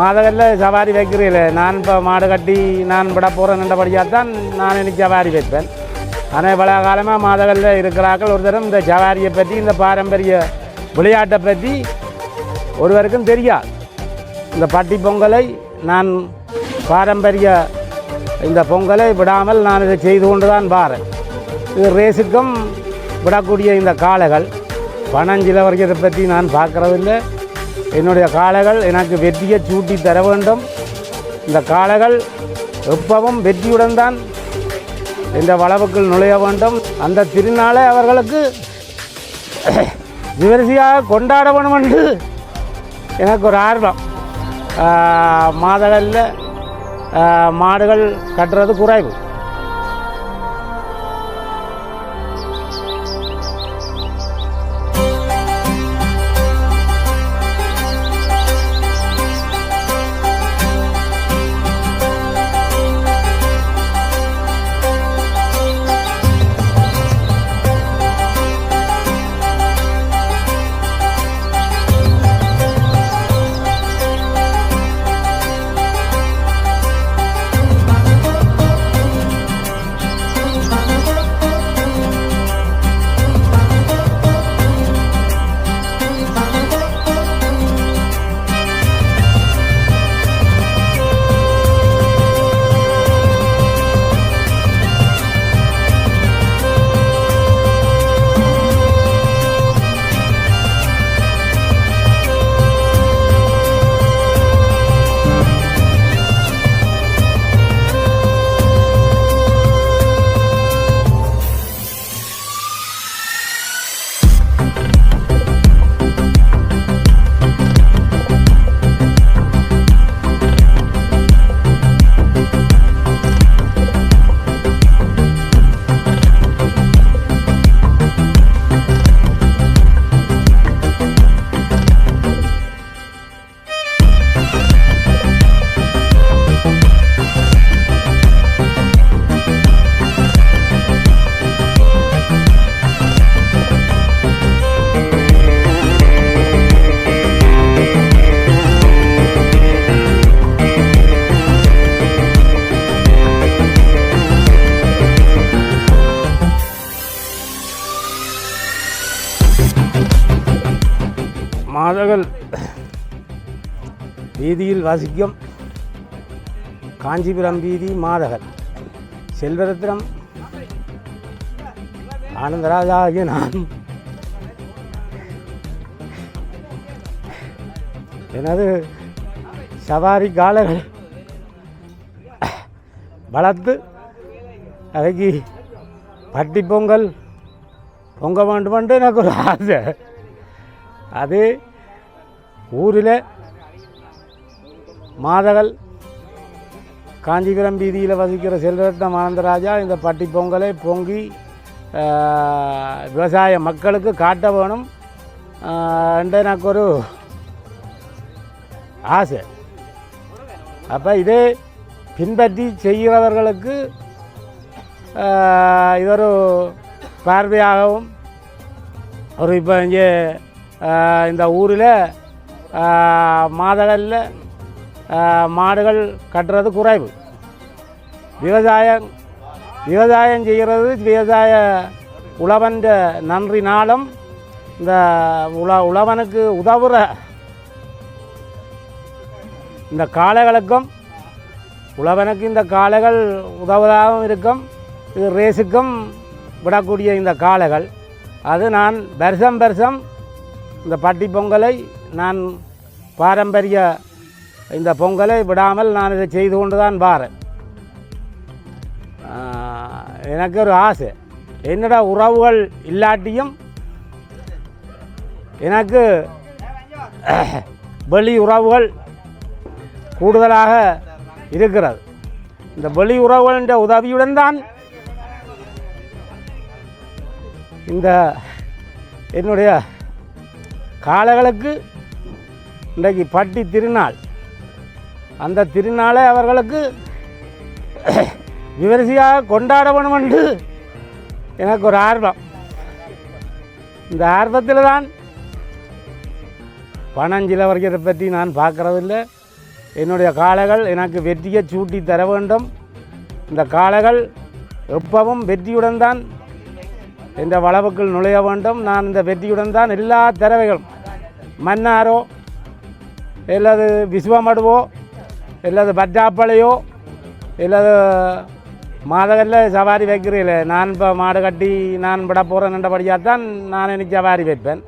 மாதகல்ல சவாரி வைக்கிறீங்களே நான் இப்போ மாடு கட்டி நான் விட போகிறேன்றபடியாக தான் நான் இன்னைக்கு சவாரி வைப்பேன். ஆனால் இவ்வளோ காலமாக மாதகல்ல இருக்கிறார்கள். ஒரு தரம் இந்த சவாரியை பற்றி இந்த பாரம்பரிய விளையாட்டை பற்றி ஒருவருக்கும் தெரியாது. இந்த பட்டி பொங்கலை நான் பாரம்பரிய இந்த பொங்கலை விடாமல் நான் இதை செய்து கொண்டு தான் பாரேன் இது ரேஸுக்கும் விடக்கூடிய இந்த காளைகள். பணஞ்சில வர்க்கத்தை பற்றி நான் பார்க்குறதில்லை. என்னுடைய காளைகள் எனக்கு வெற்றியை சூட்டி தர வேண்டும். இந்த காளைகள் எப்பவும் வெற்றியுடன் தான் இந்த வளவுக்குள் நுழைய வேண்டும். அந்த திருநாளை அவர்களுக்கு விமரிசையாக கொண்டாட வேணும் என்று எனக்கு ஒரு ஆர்வம். மாதகளில் மாடுகள் கட்டுறது குறைவு. அவர்கள் வீதியில் வசிக்கும் காஞ்சிபுரம் வீதி மாதகர் செல்வரத்னம் ஆனந்தராஜா ஆகிய நான். எனது சவாரி காலர்கள் வளர்த்து அதைக்கு பட்டி பொங்கல் பொங்க வேண்டுமென்று எனக்கு ஒரு ஆசை. அது ஊரில் மாதகள் காஞ்சிபுரம் வீதியில் வசிக்கிற செல்வரத்னம் ஆனந்தராஜா இந்த பட்டி பொங்கலை பொங்கி விவசாய மக்களுக்கு காட்ட வேணும். என்று எனக்கு ஒரு ஆசை. அப்போ இதே பின்பற்றி செய்கிறவர்களுக்கு இதொரு இது ஒரு பார்வையாகவும் ஒரு இப்போ இங்கே இந்த ஊரில் மாதகளில் மாடுகள் கட்டுறது குறைவு. விவசாயம் விவசாயம் செய்கிறது விவசாய உழவன் நன்றி நாளும் இந்த உழ உழவனுக்கு உதவுற இந்த காளைகளுக்கும் உழவனுக்கு இந்த காளைகள் உதவுவதாகவும் இருக்கும். இது ரேஸுக்கும் விடக்கூடிய இந்த காளைகள். அது நான் வருஷம் வருஷம் இந்த பட்டி பொங்கலை நான் பாரம்பரிய இந்த பொங்கலை விடாமல் நான் இதை செய்து கொண்டு தான் பாரேன் எனக்கு ஒரு ஆசை. என்னடா உறவுகள் இல்லாட்டியும் எனக்கு வெளி உறவுகள் கூடுதலாக இருக்கிறது. இந்த வெளி உறவுகளின் உதவியுடன் தான் இந்த என்னுடைய காளைகளுக்கு இன்றைக்கு பட்டி திருநாள். அந்த திருநாளை அவர்களுக்கு விமரிசையாக கொண்டாட வேணும் என்று எனக்கு ஒரு ஆர்வம். இந்த ஆர்வத்தில் தான் பனஞ்சிலவர்களை பற்றி நான் பார்க்குறதில்லை. என்னுடைய காளைகள் எனக்கு வெற்றியை சூட்டி தர வேண்டும். இந்த காளைகள் எப்பவும் வெற்றியுடன் தான் இந்த வளவுக்குள் நுழைய வேண்டும். நான் இந்த வெற்றியுடன் தான் எல்லா திறவைகளும் மன்னாரோ இல்லது விஸ்வமடுவோ இல்லது பட்டாப்பளையோ இல்லது மாதகல்ல சவாரி வைக்கிறீங்களே நான் இப்போ மாடு கட்டி நான் விட போகிறேன்ன்றபடியாக தான் நான் எனக்கு சவாரி வைப்பேன்.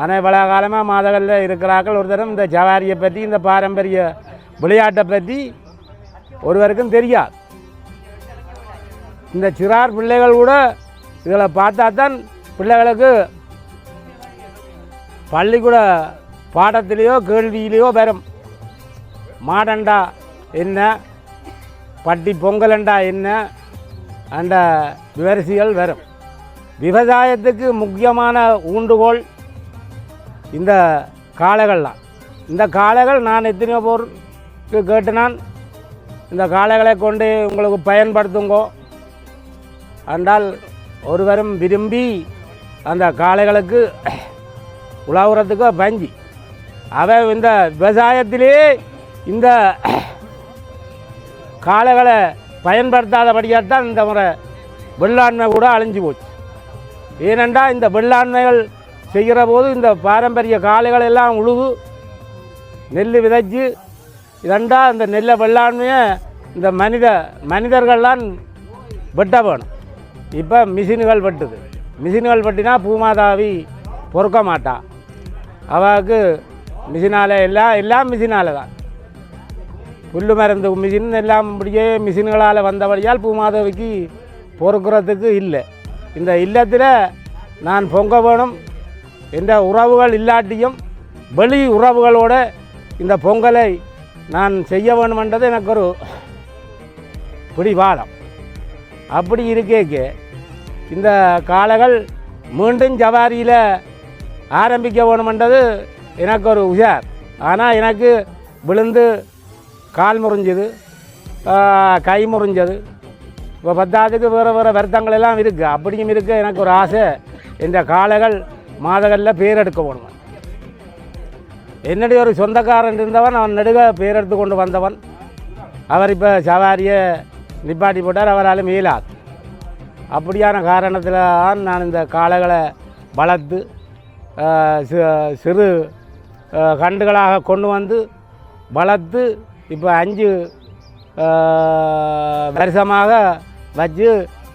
ஆனால் இவ்வளோ காலமாக மாதகல்ல இருக்கிறாக்கள் ஒரு தரம் இந்த சவாரியை பற்றி இந்த பாரம்பரிய விளையாட்டை பற்றி ஒருவருக்கும் தெரியாது. இந்த சிறார் பிள்ளைகள் கூட இதில் பார்த்தா தான் பிள்ளைகளுக்கு பள்ளிக்கூட பாடத்திலேயோ கேள்வியிலேயோ வரும். மாடண்டா என்ன? பட்டி பொங்கலண்டா என்ன? அந்த விவரிசைகள் வரும். விவசாயத்துக்கு முக்கியமான ஊண்டுகோல் இந்த காளைகள்லாம் இந்த காளைகள் நான் எத்தனையோ பேருக்கு கேட்டுனான். இந்த காளைகளை கொண்டு உங்களுக்கு பயன்படுத்துங்கோ. என்றால் ஒருவரும் விரும்பி அந்த காளைகளுக்கு உழவுறதுக்கு பஞ்சி அவன் இந்த விவசாயத்திலே இந்த காளைகளை பயன்படுத்தாதபடியாக தான் இந்த முறை வெள்ளாண்மை கூட அழிஞ்சு போச்சு. ஏனென்றால் இந்த வெள்ளாண்மைகள் செய்கிற போது இந்த பாரம்பரிய காளைகள் எல்லாம் உழுது நெல் விதைச்சு இதண்டா இந்த நெல்லை வெள்ளாண்மையை இந்த மனித மனிதர்கள்லாம் வெட்ட வேணும். இப்போ மிஷின்கள் வெட்டுது. மிஷின்கள் வெட்டினா பூமாதாவி பொறுக்க மாட்டான் அவளுக்கு மிஷினால் எல்லாம் எல்லாம் மிஷினால் தான் புல்லு மருந்து மிஷின் எல்லாம் இப்படியே மிஷின்களால் வந்தபடியால் பூமாதேவிக்கு பொறுக்கிறதுக்கு இல்லை. இந்த இல்லத்தில் நான் பொங்க வேணும். என்ற உறவுகள் இல்லாட்டியும் வெளி உறவுகளோடு இந்த பொங்கலை நான் செய்ய வேணுமென்றது எனக்கு ஒரு பிடிவாதம். அப்படி இருக்கேக்கு இந்த காளைகள் மீண்டும் ஜவாரியில் ஆரம்பிக்க வேணுமென்றது எனக்கு ஒரு உஷார். ஆனால் எனக்கு விழுந்து கால் முறிஞ்சது கை முறிஞ்சது. இப்போ பத்தாவதுக்கு வேறு வேறு வருத்தங்கள் எல்லாம் இருக்குது அப்படியும் இருக்குது எனக்கு ஒரு ஆசை. இந்த காளைகள் மாதகளில் பேர் எடுக்க போகணும் என்னுடைய ஒரு சொந்தக்காரன் இருந்தவன் அவன் நெடுக பேர் எடுத்து கொண்டு வந்தவன். அவர் இப்போ சவாரியை நிப்பாட்டி போட்டார் அவரால் மீளாது அப்படியான காரணத்தில் தான் நான் இந்த காளைகளை வளர்த்து சிறு கண்டுகளாக கொண்டு வந்து வளர்த்து இப்போ அஞ்சு வருஷமாக வச்சு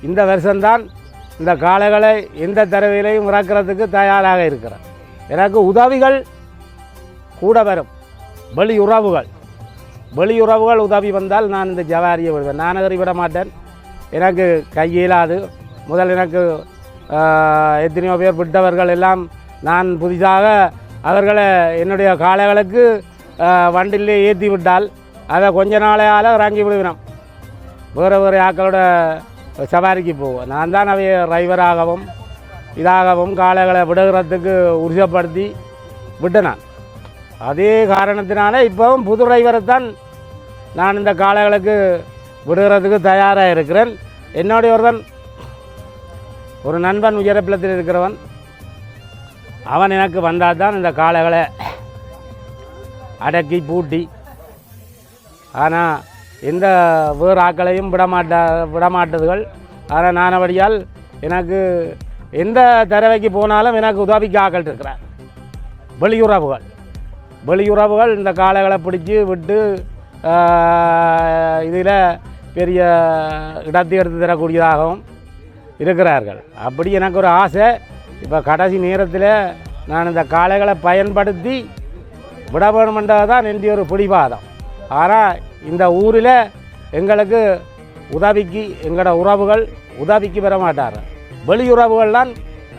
இந்த வருஷம்தான் இந்த காளைகளை எந்த தடவையிலையும் இறக்கிறதுக்கு தயாராக இருக்கிறேன் எனக்கு உதவிகள் கூட வரும். வெளியுறவுகள். வெளியுறவுகள் உதவி வந்தால் நான் இந்த ஜவாரியை விடுவேன். நான் அதை விட மாட்டேன். எனக்கு கையிலாது. முதல் எனக்கு எத்தனையோ பேர் விட்டவர்கள் எல்லாம் நான் புதிதாக அவர்களை என்னுடைய காளைகளுக்கு ஆஹ், வண்டிலே ஏற்றி விட்டால் அதை கொஞ்ச நாளையால் இறங்கி விடுவினோம் வேறு வேறு ஆக்களோட சவாரிக்கு போவோம். நான் தான் அவைய டிரைவராகவும் இதாகவும் காளைகளை விடுகிறதுக்கு உறுதிப்படுத்தி விட்டனான் அதே காரணத்தினால இப்போவும் புது டிரைவரை தான் நான் இந்த காளைகளுக்கு விடுகிறதுக்கு தயாராக இருக்கிறேன். என்னுடைய ஒருவன் ஒரு நண்பன் உயரப்பிலத்தில் இருக்கிறவன். அவன் எனக்கு வந்தால் தான் இந்த காளைகளை அடக்கி பூட்டி. ஆனால் எந்த வேறு ஆக்களையும் விடமாட்டா விடமாட்டதுகள். ஆனால் நானபடியால் எனக்கு எந்த தடவைக்கு போனாலும் எனக்கு உதவிக்கு ஆக்கள் இருக்கிறார். வெளியுறவுகள். வெளியுறவுகள் இந்த காளைகளை பிடிச்சி விட்டு இதில் பெரிய இடத்தை எடுத்து தரக்கூடியதாகவும் இருக்கிறார்கள். அப்படி எனக்கு ஒரு ஆசை. இப்போ கடைசி நேரத்தில் நான் இந்த காளைகளை பயன்படுத்தி விட வேணுமென்றது தான் என்னுடைய ஒரு பிடிவாதம். ஆனால் இந்த ஊரில் எங்களுக்கு உதவிக்கு எங்களோட உறவுகள் உதவிக்கு பெற மாட்டார்கள். வெளியுறவுகள்லாம்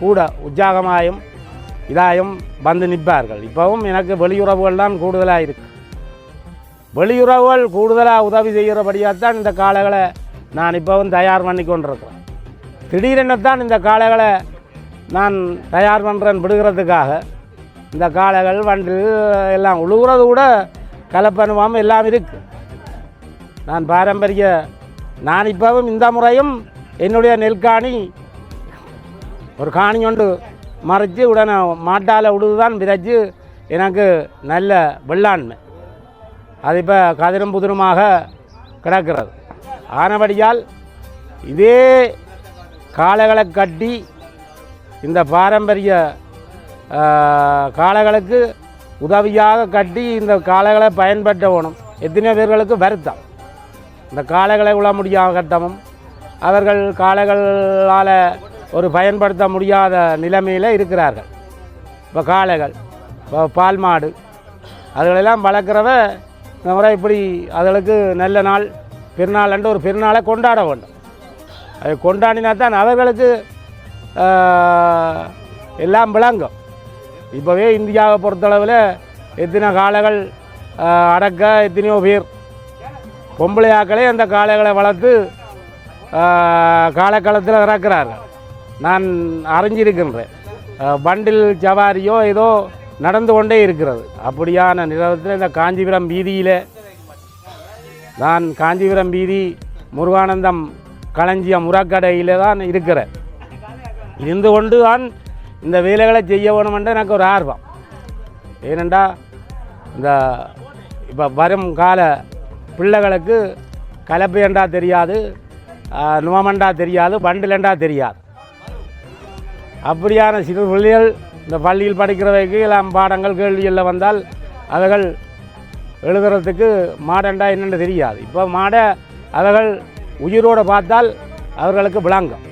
கூட உற்சாகமாயும் இதாயும் வந்து நிற்பார்கள். இப்போவும் எனக்கு வெளியுறவுகள் தான் கூடுதலாக இருக்கு. வெளியுறவுகள் கூடுதலாக உதவி செய்கிறபடியாக தான் இந்த காளைகளை நான் இப்போவும் தயார் பண்ணி கொண்டிருக்கிறேன். திடீரென தான் இந்த காளைகளை நான் தயார் பண்ணுறேன் விடுகிறதுக்காக. இந்த காளைகள் வண்டு எல்லாம் உழுகுறது கூட கலப்பனுவாமல் எல்லாம் இருக்குது நான் பாரம்பரிய நான் இப்போவும் இந்த முறையும் என்னுடைய நெல்காணி ஒரு காணி கொண்டு மறைச்சு உடனே மாட்டால் விடுது தான் விதைச்சு எனக்கு நல்ல வெள்ளாண்மை. அது இப்போ கதிரும் புதிருமாக கிடக்கிறது. ஆனபடியால் இதே காளைகளை கட்டி இந்த பாரம்பரிய காளைகளுக்கு உதவியாக கட்டி இந்த காளைகளை பயன்படுத்த வேணும் எத்தனையோ பேர்களுக்கு வருத்தம். இந்த காளைகளை உள்ள முடியாத கட்டமும் அவர்கள் காளைகளால் ஒரு பயன்படுத்த முடியாத நிலைமையில் இருக்கிறார்கள். இப்போ காளைகள் இப்போ பால் மாடு அதுகளெல்லாம் வளர்க்குறவ இந்த முறை இப்படி அதுகளுக்கு நல்ல நாள் பெருநாள் என்று ஒரு பெருநாளை கொண்டாட வேண்டும். அதை கொண்டாடினா தான் அவர்களுக்கு எல்லாம் விளங்கும். இப்போவே இந்தியாவை பொறுத்தளவில் எத்தனை காளைகள் அடக்க எத்தனையோ பேர். பொம்பளை ஆக்களே அந்த காளைகளை வளர்த்து காலக்காலத்தில் இறக்குறார்கள் நான் அறிஞ்சிருக்கின்றேன். பண்டில் சவாரியோ ஏதோ நடந்து கொண்டே இருக்கிறது. அப்படியான நிலவரத்தில் இந்த காஞ்சிபுரம் வீதியில் நான் காஞ்சிபுரம் வீதி முருகானந்தம் களஞ்சியம் முறக்கடையில் தான் இருக்கிறேன். இருந்து கொண்டு தான் இந்த வேலைகளை செய்ய வேணுமென்ற எனக்கு ஒரு ஆர்வம். ஏனெண்டா இந்த இப்போ வரும் கால பிள்ளைகளுக்கு கலப்பையண்டா தெரியாது நுவமண்டா தெரியாது பண்டிலண்டா தெரியாது. அப்படியான சிறு பிள்ளைகள் இந்த பள்ளியில் படிக்கிறவைக்கு எல்லாம் பாடங்கள் கேள்விகளில் வந்தால் அவைகள் எழுதுறதுக்கு மாடண்டா என்னென்னு தெரியாது. இப்போ மாடை அவர்கள் உயிரோடு பார்த்தால் அவர்களுக்கு விளங்கும்.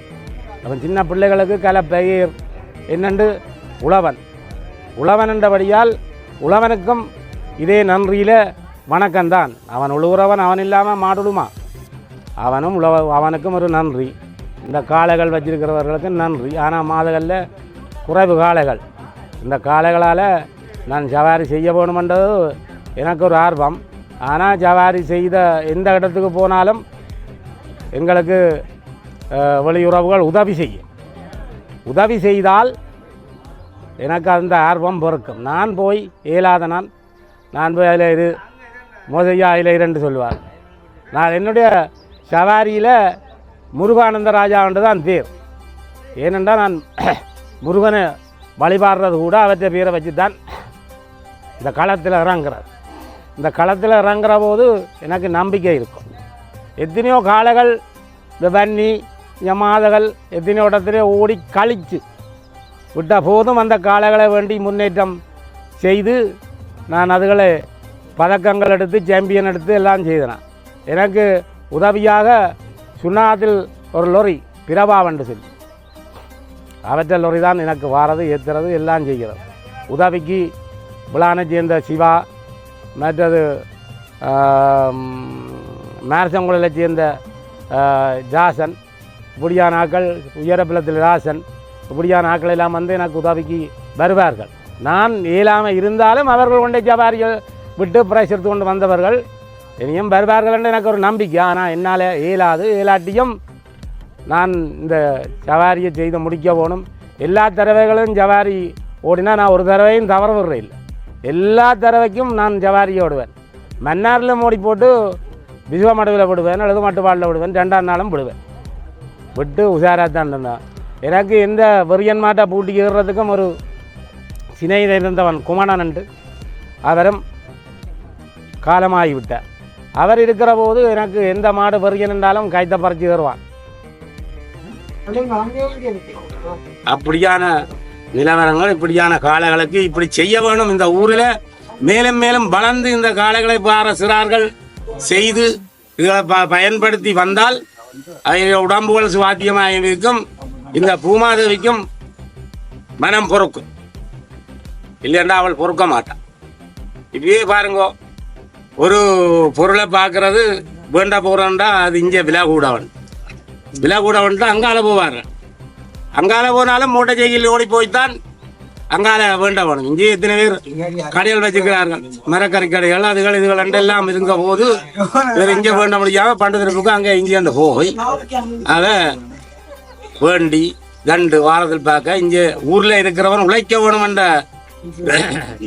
அவன் சின்ன பிள்ளைகளுக்கு கலப்பெயர் என்னென்று உழவன். உழவன் என்றபடியால் உழவனுக்கும் இதே நன்றியில் வணக்கம்தான். அவன் உழுகிறவன் அவன் இல்லாமல் மாடுடுமா? அவனும் உழவ அவனுக்கும் ஒரு நன்றி. இந்த காளைகள் வச்சிருக்கிறவர்களுக்கு நன்றி. ஆனால் மாதகளில் குறைவு காளைகள். இந்த காளைகளால் நான் சவாரி செய்ய போகணுமென்றது எனக்கு ஒரு ஆர்வம். ஆனால் சவாரி செய்த எந்த இடத்துக்கு போனாலும் எங்களுக்கு வெளியுறவுகள் உதவி செய்யும் உதவி செய்தால் எனக்கு அந்த ஆர்வம் பொறுக்கும் நான் போய் இயலாத நான் நான் போய் அதில் இரு மோதையா அதில் இரண்டு சொல்லுவார் நான் என்னுடைய சவாரியில் முருகானந்த ராஜாவுண்டு தான் பேர் ஏனென்றால் நான் முருகனை வழிபாடுறது கூட அவற்றை பேரை வச்சு தான் இந்த களத்தில் இறங்குறது இந்த களத்தில் இறங்குற போது எனக்கு நம்பிக்கை இருக்கும் எத்தனையோ காளைகள் இந்த வன்னி இந்த மாதகள் ஓடி கழிச்சு விட்ட போதும் அந்த காளைகளை வேண்டி முன்னேற்றம் செய்து நான் அதுகளை பதக்கங்கள் எடுத்து சாம்பியன் எடுத்து எல்லாம் செய்தேன். எனக்கு உதவியாக சுண்ணாத்தில் ஒரு லொரி பிரபாவண்டு சொல்லி அவற்றை லொரி தான் எனக்கு வாரது ஏற்றுறது எல்லாம் செய்கிறது. உதவிக்கு விழானை சேர்ந்த சிவா மற்றது மேரசங்குளில் சேர்ந்த ஜாசன் இப்படியான ஆக்கள் உயரப்பிலத்தில் ராசன் இப்படியான ஆக்கள் எல்லாம் வந்து எனக்கு உதவிக்கு வருவார்கள். நான் இயலாமல் இருந்தாலும் அவர்கள் கொண்டே ஜபாரிகள் விட்டு பிரைஸ் கொண்டு வந்தவர்கள் இனியும் வருவார்கள் என்று எனக்கு ஒரு நம்பிக்கை. ஆனால் என்னால் இயலாது இயலாட்டியும் நான் இந்த சவாரியை செய்து முடிக்க போகணும். எல்லா தடவைகளும் ஜவாரி ஓடினா நான் ஒரு தடவையும் தவற விடுறேன். இல்லை எல்லா தடவைக்கும் நான் ஜவாரி ஓடுவேன். மன்னாரில் ஓடி போட்டு விசுவமடவில் விடுவேன் அல்லது மட்டுப்பாடில் விடுவேன் ரெண்டாம் நாளும் விடுவேன். விட்டு உஷாராக தான் இருந்தான் எனக்கு எந்த வெறியன் மாட்டை பூட்டி ஏறுறதுக்கும் ஒரு சினையில் இருந்தவன் குமணனன்று அவரும் காலமாகிவிட்டார் அவர் இருக்கிற போது எனக்கு எந்த மாடு வெறியன் என்றாலும் கைத்த பறித்து தருவான் அப்படியான நிலவரங்கள் இப்படியான காளைகளுக்கு இப்படி செய்ய வேணும் இந்த ஊரில். மேலும் மேலும் வளர்ந்து இந்த காளைகளை பார சிறார்கள் செய்து இதை ப- பயன்படுத்தி வந்தால் அதனுடைய உடம்புகள் சுவாத்தியமாக இருக்கும் இந்த பூமாதேவிக்கும் மனம் பொறுக்கும் இல்லைன்னா அவள் பொறுக்க மாட்டான் இப்பயே பாருங்க ஒரு பொருளை பார்க்கறது வேண்ட போகிறோம்டா அது இங்கே விலை கூடவன் விலை கூடவன்ட்டு அங்கால போவார்கள் அங்கால போனாலும் மூட்டை ஜெயிலில் ஓடி போய்த்தான் அங்கால வேண்டவனும் இங்கே எத்தனை பேர் கடைகள் வச்சுக்கிறார்கள் மரக்கறி கடைகள் அதுகள் இதுகள் ரெண்டு எல்லாம் இருந்த போது இங்கே வேண்ட முடியாமல் பண்டத்திற்கு அங்கே இங்கே அந்த போய் அதை வேண்டி தண்டு வாரத்தில் பார்க்க இங்கே ஊர்ல இருக்கிறவன் உழைக்க வேணும் என்ற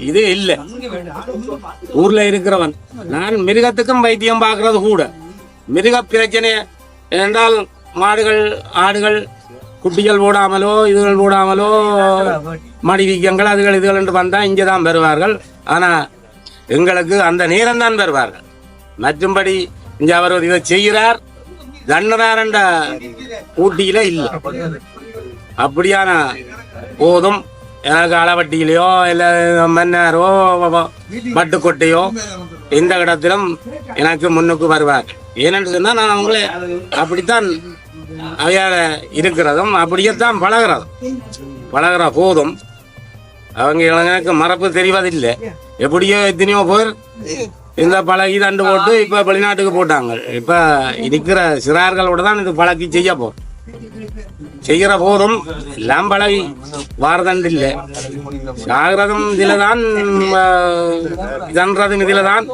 இது இல்லை. ஊர்ல இருக்கிறவன். நான் மிருகத்துக்கும் வைத்தியம் பார்க்கறது கூட. மிருக பிரச்சனை என்றால் மாடுகள் ஆடுகள் குட்டிகள் போடாமலோ இதுகள் போடாமலோ மடிவீக்கங்கள் அதுகள் இதுகள் என்று வந்தால் இங்கே தான் வருவார்கள். ஆனால் எங்களுக்கு அந்த நேரம் தான் வருவார்கள். மற்றும்படி இங்கே அவர் இதை செய்கிறார். தண்டனார் என்ற ஊட்டியில இல்லை. அப்படியான போதும் எனக்கு அளவட்டியிலையோ இல்லை மன்னாரோ பட்டுக்கொட்டையோ எந்த இடத்திலும் எனக்கு முன்னுக்கு வருவார் ஏனென்று சொன்னால் நான் அவங்களே அப்படித்தான் அவையால் இருக்கிறதும் அப்படியே தான் பழகிறதும். பழகிற போதும் அவங்க எனக்கு மறப்பு தெரிவதில்லை. எப்படியோ எத்தனையோ பேர் இந்த பழகி தண்டு போட்டு இப்ப வெளிநாட்டுக்கு போட்டாங்க. இப்ப இருக்கிற சிறார்களோட தான் இது பழக்கி செய்ய போறோம். செய்கிற போதும் எல்லாம் பழகி வாரதண்டு இல்லை சாகிறதும் இதுல தான் இதன்றதும் இதுல தான்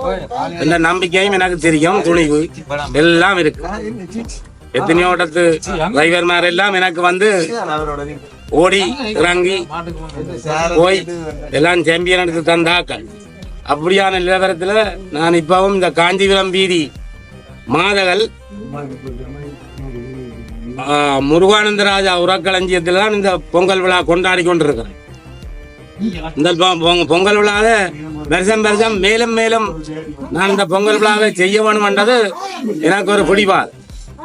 இந்த நம்பிக்கையும் எனக்கு தெரியும் துணிவு எல்லாம் இருக்கு. எத்தனையோ இடத்து டிரைவர்மார் எல்லாம் எனக்கு வந்து ஓடி இறங்கி போய் எல்லாம் சாம்பியன் எடுத்து தந்தாக்கள் அப்படியான நிலவரத்தில் நான் இப்பவும் இந்த காஞ்சிபுரம் வீதி மாதகள் முருகானந்தராஜா உரக்களஞ்சியத்தில் தான் இந்த பொங்கல் விழா கொண்டாடி கொண்டிருக்கிறேன். இந்த பொங்க- பொங்கல் விழாவை வருஷம் வருஷம் மேலும் மேலும் நான் இந்த பொங்கல் விழாவை செய்ய வேணும்ன்றது எனக்கு ஒரு பிடிவாது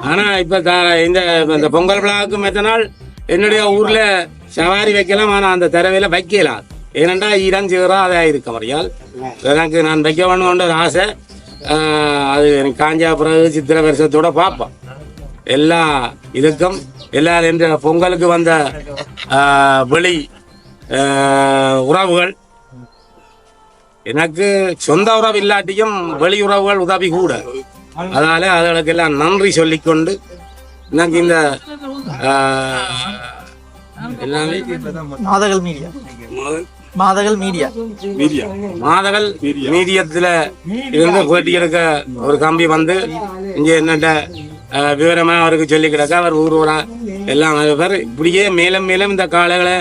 ஆனால் இப்போ த- இந்த இந்த பொங்கல் விழாவுக்கு மெத்த நாள் என்னுடைய ஊர்ல சவாரி வைக்கலாம் ஆனா அந்த தரவையில வைக்கலாம் ஏனென்றா இடம் சீரா அதை இருக்க முறையால் எனக்கு நான் வைக்க வேணும்ன்ற ஒரு ஆசை. ஆஹ் அது எனக்கு காஞ்சா பிறகு சித்திர வருஷத்தோட பார்ப்போம். எல்லா இதுக்கும் எல்லா என்ற பொங்கலுக்கு வந்த ஆஹ், வெளி ஆஹ், உறவுகள். எனக்கு சொந்த உறவு இல்லாட்டியும் வெளி உறவுகள் உதவி கூட. அதனால அதுகளுக்கெல்லாம் நன்றி சொல்லிக்கொண்டு எனக்கு இந்த எல்லாமே மாதகள் மீடியா மாதகள் மீடியா மாதகள் மீடியத்துல இருந்து பேட்டி எடுக்க ஒரு கம்பி வந்து இங்க என்னட்ட விவரமா அவருக்கு சொல்லி கிடக்க அவர் ஊர் ஊரா எல்லாம் அவர் இப்படியே மேலும் மேலும் இந்த காளைகளை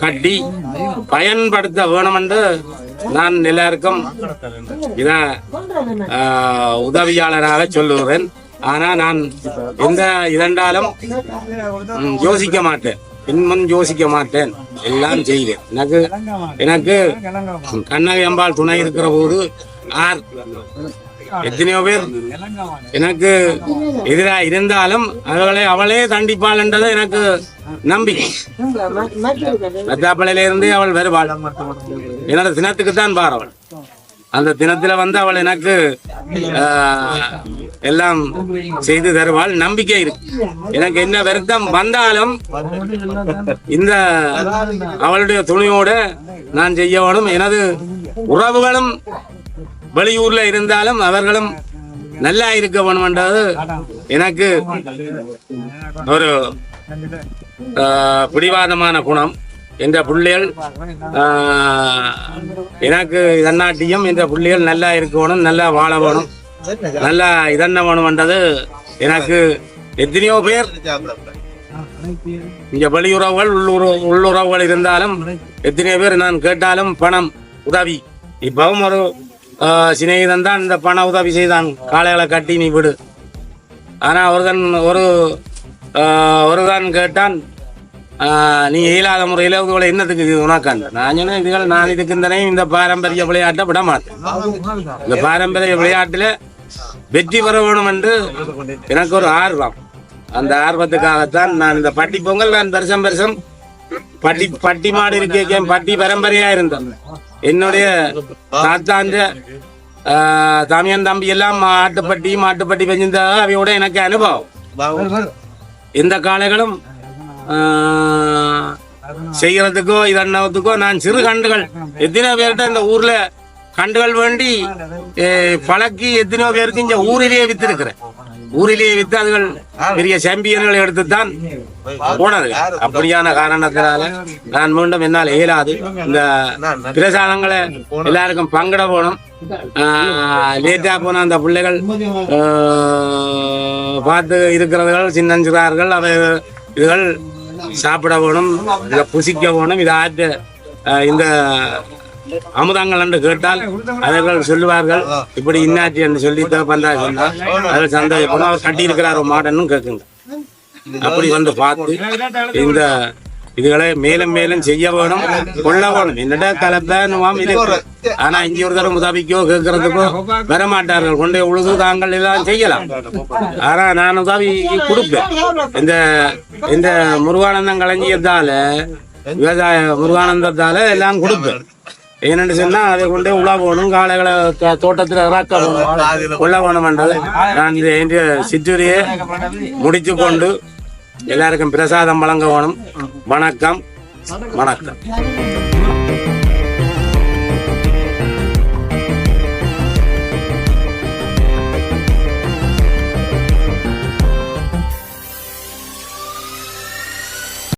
கட்டி பயன்படுத்த வேணுமென்று நான் எல்லாருக்கும் இத அஹ், உதவியாளராக சொல்லுகிறேன் ஆனா நான் எந்த இரண்டாலும் ம், யோசிக்க மாட்டேன். பின்முன் யோசிக்க மாட்டேன். எல்லாம் செய்வேன். எனக்கு எனக்கு கண்ணகி அம்பாள் துணை இருக்கிற போது ஆர் எத்தனையோ பேர் எனக்கு எதிராக இருந்தாலும் அவளை அவளே தண்டிப்பாள் என்றது எனக்கு நம்பிக்கை. மத்தாப்பளையில இருந்து அவள் வருவாள். என்னோட தினத்துக்கு தான் பாரவள் அந்த தினத்துல வந்து அவள் எனக்கு எல்லாம் செய்து தருவாள். நம்பிக்கை இருக்கு எனக்கு என்ன வருத்தம் வந்தாலும் இந்த அவளுடைய துணியோட நான் செய்ய வேணும் எனது உறவுகளும் வெளியூர்ல இருந்தாலும் அவர்களும் நல்லா இருக்க வேணும்ன்றது எனக்கு ஒரு பிடிவாதமான குணம். என்ற பிள்ளைகள் எனக்கு இதன்னாட்டியும் என்ற பிள்ளைகள் நல்லா இருக்கணும் நல்லா வாழ வேணும் நல்லா இதன்ன வேணும்ன்றது எனக்கு எத்தனையோ பேர். இங்க வெளியுறவுகள் உள்ளுற உள்ளுறவுகள் இருந்தாலும் எத்தனையோ பேர் நான் கேட்டாலும் பணம் உதவி. இப்பவும் ஒரு சிநேகிதன் தான் இந்த பண உதவி செய்தான். காளைகளை கட்டி நீ விடு. ஆனால் ஒருதன் ஒரு ஒருதான் கேட்டான் நீ இயலாத முறையில் இதுகளை என்னத்துக்கு இது நான் சொன்னேன் இதுகள் நான் இதுக்கு இந்த இந்த பாரம்பரிய விளையாட்டை விட மாட்டேன். இந்த பாரம்பரிய விளையாட்டுல வெற்றி பெற வேணும் என்று எனக்கு ஒரு ஆர்வம். அந்த ஆர்வத்துக்காகத்தான் நான் இந்த பட்டி பொங்கல் நான் வருஷம் வருஷம் பட்டி பட்டி மாடு இருக்கேன் பட்டி பரம்பரையா இருந்தேன் என்னுடைய ஆஹ், தாமியன் தம்பி எல்லாம் மாட்டுப்பட்டி மாட்டுப்பட்டி பெஞ்சிருந்தா அவையோட எனக்கு அனுபவம். எந்த காளைகளும் செய்யறதுக்கோ இதன்னத்துக்கோ நான் சிறு கண்டுகள் எத்தனை பேர்கிட்ட இந்த ஊர்ல கண்டுகள் வேண்டி பழக்கி எத்தனையோ பேருக்கு இந்த ஊரிலேயே வித்திருக்கிறேன். ஊரிலேயே வித்து அதுகள் பெரிய சாம்பியன்களை எடுத்துத்தான் போனது அப்படியான காரணத்தினால நான் மீண்டும் என்னால் இயலாது. இந்த பிரசாதங்களை எல்லாருக்கும் பங்கிட போகணும். லேட்டா போன அந்த பிள்ளைகள் பார்த்து இருக்கிறவர்கள் சின்னஞ்சிறார்கள் அவை இதுகள் சாப்பிட வேணும் இதை புசிக்க வேணும். இதை ஆற்று ஆஹ், இந்த அமுதங்கள் என்று கேட்டால் அவர்கள் சொல்லுவார்கள் இப்படி இன்னாச்சு என்று சொல்லி பந்தா சொன்னால் அதில் சந்தேகப்படும் அவர் கட்டியிருக்கிறார் மாடன்னு கேட்குங்க. அப்படி வந்து பார்த்து இந்த இதுகளை மேலும் மேலும் செய்ய வேணும் கொள்ள வேணும். என்னடா கலப்பேனுவாம் இருக்கு ஆனா இங்க ஒரு தடவை உதவிக்கோ கேட்கறதுக்கோ வரமாட்டார்கள். கொண்டே உழுது தாங்கள் எல்லாம் செய்யலாம். ஆனா நான் உதவி கொடுப்பேன். இந்த இந்த முருகானந்தம் களஞ்சியத்தால விவசாய முருகானந்தத்தால எல்லாம் கொடுப்பேன். என்னென்னு சொன்னா அதை கொண்டே உலா போகணும் காளைகளை தோட்டத்தில் தோட்டத்துல இறக்க வேணும் கொள்ள வேணும்ன்றது நான் இதை இந்த சிற்றுரையை முடித்து கொண்டு எல்லாருக்கும் பிரசாதம் வழங்க வேணும். வணக்கம். வணக்கம்.